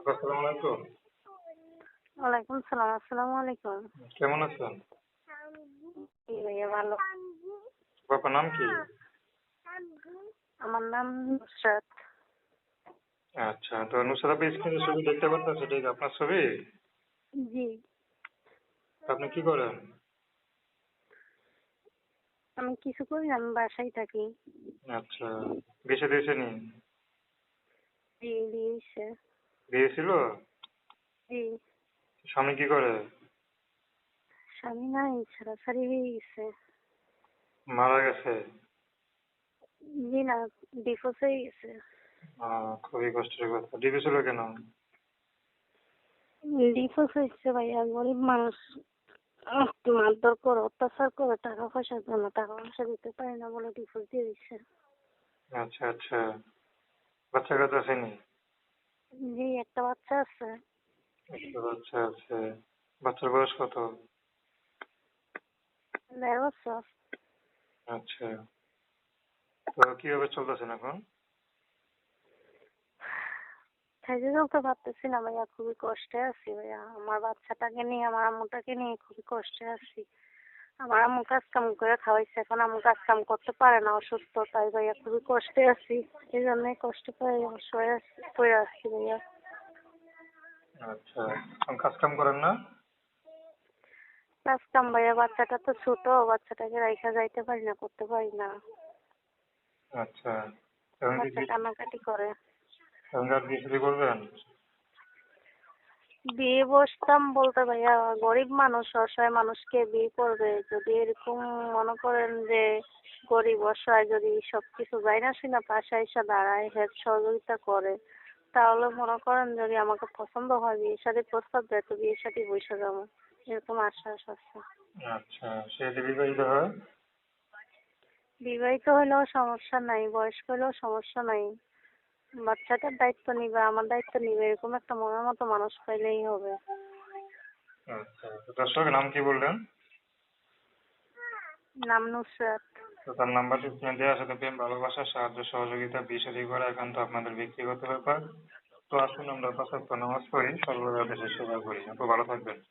আসসালামু আলাইকুম। ওয়ালাইকুম সালাম আসসালামু আলাইকুম। কেমন আছেন? ভাইয়া ভালো। বাবার নাম কি? আমার নাম নুসরাত। আচ্ছা তো নুসরাত আপনি স্ক্রিনে ছবি দেখতে পাচ্ছেন সেটা কি আপনার ছবি? জি। আপনি কি করেন? আমি কিছু করি না আমি বাসায় থাকি। আচ্ছা বেশি দিয়েছে নি জি দিয়েছে দিয়েছিল? জি। স্বামী কি করে? স্বামী নাই ছাড়াছাড়ি হয়ে গেছে। মারা গেছে? জি না ডিভোর্স হয়ে গেছে। খুবই কষ্টের কথা। ডিভোর্স হলো কেন? ডিভোর্স হয়েছে ভাইয়া গরিব মানুষ। আহ, মারধর করে অত্যাচার করে টাকা পয়সার জন্য টাকা পয়সা দিতে পারে না বলে ডিভোর্স দিয়ে দিচ্ছে আচ্ছা আচ্ছা। বাচ্চা কাচ্চা আসেনি জি একটা বাচ্চা আছে। একটা বাচ্চা আছে। বাচ্চার বয়স কত? দেড় বছর। আচ্ছা। তো কীভাবে চলতেছেন এখন? খাইতে চলতে পারতেছি না ভাইয়া খুবই কষ্টে আছি ভাইয়া। আমার বাচ্চাটাকে নিয়ে আমার আম্মুটাকে নিয়ে খুবই কষ্টে আছি। আমার আম্মু কাজ কাম করে খাওয়াইছে এখন আম্মু কাজ কাম করতে পারে না অসুস্থ তাই ভাইয়া খুবই কষ্টে আছি। এই জন্যই কষ্ট করে অসহায় পড়ে আসছি ভাইয়া। আচ্ছা কাজ কাম করেন না? কাজ কাম ভাইয়া বাচ্চাটা তো ছোট বাচ্চাটাকে রাইখা যাইতে পারি না করতে পারি না। আচ্ছা বাচ্চা কান্নাকাটি করে। এখন কি করবেন? বিয়ে বসতাম বলতে ভাইয়া গরিব মানুষ অসহায় মানুষকে বিয়ে করবে। যদি এরকম মনে করেন যে গরিব অসহায় যদি সব কিছু যায় না শুনে পাশে এসে দাঁড়ায় হেল্প সহযোগিতা করে তাহলে মনে করেন যদি আমাকে পছন্দ হয় বিয়ে সাথে প্রস্তাব দেয় তো বিয়ের সাথে বসে যাব। এরকম আশ্বাস আছে। আচ্ছা সে যদি বিবাহিত হয়? বিবাহিত হলেও সমস্যা নাই বয়স্ক হলেও সমস্যা নাই। বাচ্চাটার দায়িত্ব নিবে আমার দায়িত্ব নিবে এরকম একটা মনের মতো মানুষ পাইলেই হবে। আচ্ছা দর্শক নাম কি বললেন? নাম নুসরাত। তো তার নাম্বারটি স্ক্রিনে দেওয়া তো প্রেম ভালোবাসা সাহায্য সহযোগিতা শাদী করা একান্ত আপনাদের ব্যক্তিগত ব্যাপার। তো আসুন আমরা পাঁচ নামাজ পড়ি সর্বদা দেশের সেবা করি। আপু ভালো থাকবেন।